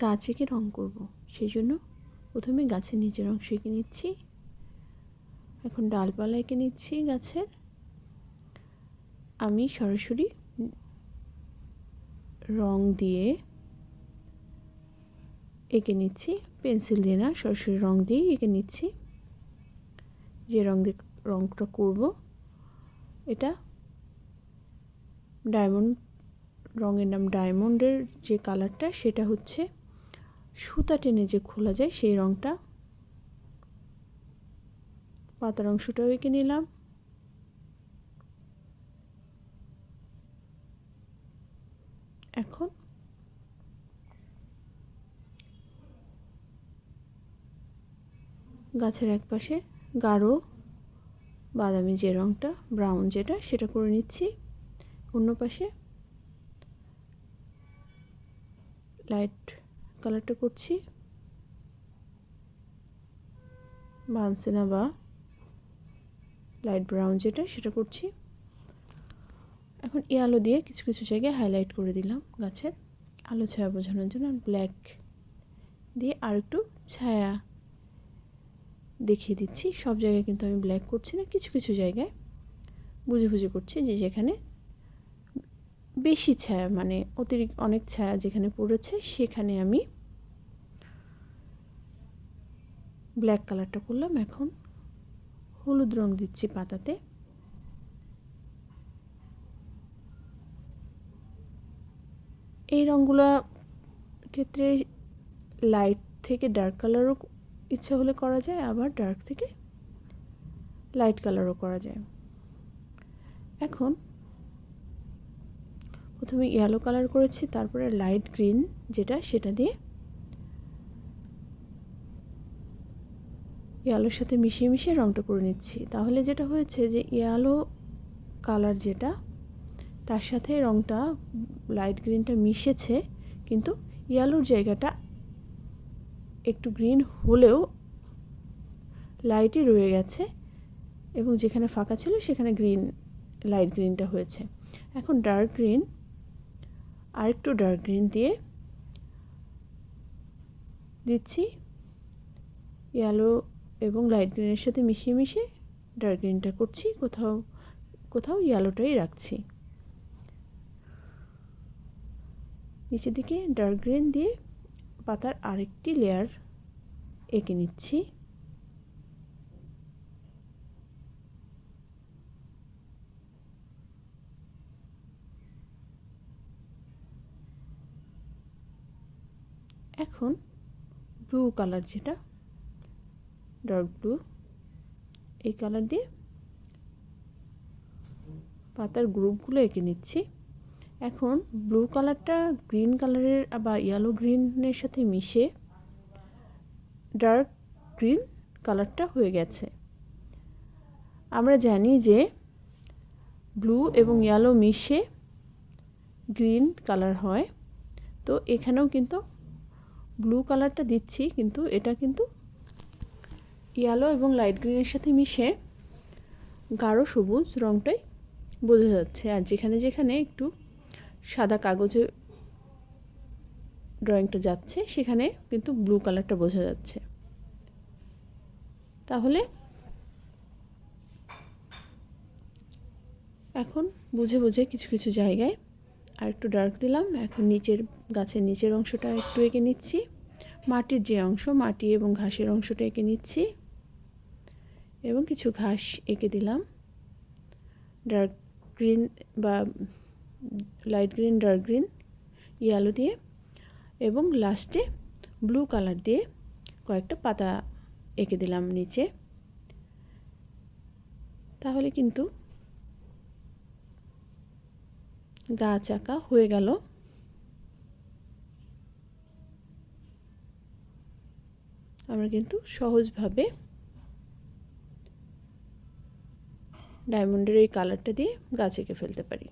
গাছ এঁকে রঙ করব। সেই জন্য প্রথমে গাছের নিচের অংশ এঁকে নিচ্ছি। এখন ডালপালা এঁকে নিচ্ছি গাছের। আমি সরাসরি রং দিয়ে এঁকে নিচ্ছি, পেন্সিল দিয়ে না, সরাসরি রং দিয়েই এঁকে নিচ্ছি। যে রং দিয়ে রংটা করব, এটা ডায়মন্ড, রঙের নাম ডায়মন্ডের যে কালারটা, সেটা হচ্ছে সুতা টেনে যে খোলা যায় সেই রঙটা পাতার অংশটাও এঁকে নিলাম। এখন গাছের এক পাশে গাঢ় বাদামি যে রঙটা ব্রাউন যেটা, সেটা করে নিচ্ছি। অন্য পাশে লাইট কালারটা করছি। বানসেনা বা লাইট ব্রাউন যেটা, সেটা করছি। এখন এই আলো দিয়ে কিছু কিছু জায়গায় হাইলাইট করে দিলাম গাছের। আলো ছায়া বোঝানোর জন্য ব্ল্যাক দিয়ে আর একটু ছায়া দেখিয়ে দিচ্ছি। সব জায়গায় কিন্তু আমি ব্ল্যাক করছি না, কিছু কিছু জায়গায় বুঝে বুঝে করছি যে যেখানে বেশি ছায়া মানে অতিরিক্ত অনেক ছায়া যেখানে পড়েছে, সেখানে আমি ব্ল্যাক কালারটা করলাম। এখন হলুদ রং দিচ্ছি পাতাতে। এই রঙগুলো ক্ষেত্রে লাইট থেকে ডার্ক কালারও ইচ্ছা হলে করা যায়, আবার ডার্ক থেকে লাইট কালারও করা যায়। এখন প্রথমে ইয়েলো কালার করেছি, তারপরে লাইট গ্রিন যেটা সেটা দিয়ে ইয়ালোর সাথে মিশিয়ে মিশিয়ে রঙটা করে নিচ্ছি। তাহলে যেটা হয়েছে যে ইয়ালো কালার যেটা, তার সাথে রঙটা লাইট গ্রিনটা মিশেছে, কিন্তু ইয়ালোর জায়গাটা একটু গ্রিন হলেও লাইটই রয়ে গেছে এবং যেখানে ফাঁকা ছিল সেখানে গ্রিন লাইট গ্রিনটা হয়েছে। এখন ডার্ক গ্রিন আর একটু ডার্ক গ্রিন দিয়ে দিচ্ছি। ইয়েলো এবং লাইট গ্রিনের সাথে মিশিয়ে মিশিয়ে ডার্ক গ্রিনটা করছি। কোথাও কোথাও ইয়েলোটাই রাখছি। নিচের দিকে ডার্ক গ্রিন দিয়ে পাতার আরেকটি লেয়ার এঁকে নিচ্ছি। এখন ব্লু কালার যেটা ডার্ক ব্লু এই কালার দিয়ে পাতার গ্রুপগুলো এঁকে নিচ্ছি। এখন ব্লু কালারটা গ্রিন কালারের বা ইয়েলো গ্রিনের সাথে মিশে ডার্ক গ্রিন কালারটা হয়ে গেছে। আমরা জানি যে ব্লু এবং ইয়েলো মিশে গ্রিন কালার হয়। তো এখানেও কিন্তু ব্লু কালারটা দিচ্ছি, কিন্তু এটা কিন্তু ইয়েলো এবং লাইট গ্রিনের সাথে মিশে গাঢ় সবুজ রঙটাই বোঝা যাচ্ছে। আর যেখানে যেখানে একটু সাদা কাগজে ড্রয়িংটা যাচ্ছে, সেখানে কিন্তু ব্লু কালারটা বোঝা যাচ্ছে। তাহলে এখন বুঝে বুঝে কিছু কিছু জায়গায় আর একটু ডার্ক দিলাম। এখন নিচের, গাছের নিচের অংশটা একটু এঁকে নিচ্ছি। মাটির যে অংশ, মাটি এবং ঘাসের অংশটা এঁকে নিচ্ছি। এবং কিছু ঘাস এঁকে দিলাম। ডার্ক গ্রিন বা light green dark green yellow দিয়ে। এবং লাস্টে ব্লু কালার দিয়ে কয়েকটা পাতা এঁকে দিলাম নিচে। তাহলে কিন্তু গাছ আঁকা হয়ে গেল। আমরা কিন্তু সহজভাবে ডায়মন্ডের এই কালারটা দিয়ে গাছ এঁকে ফেলতে পারি।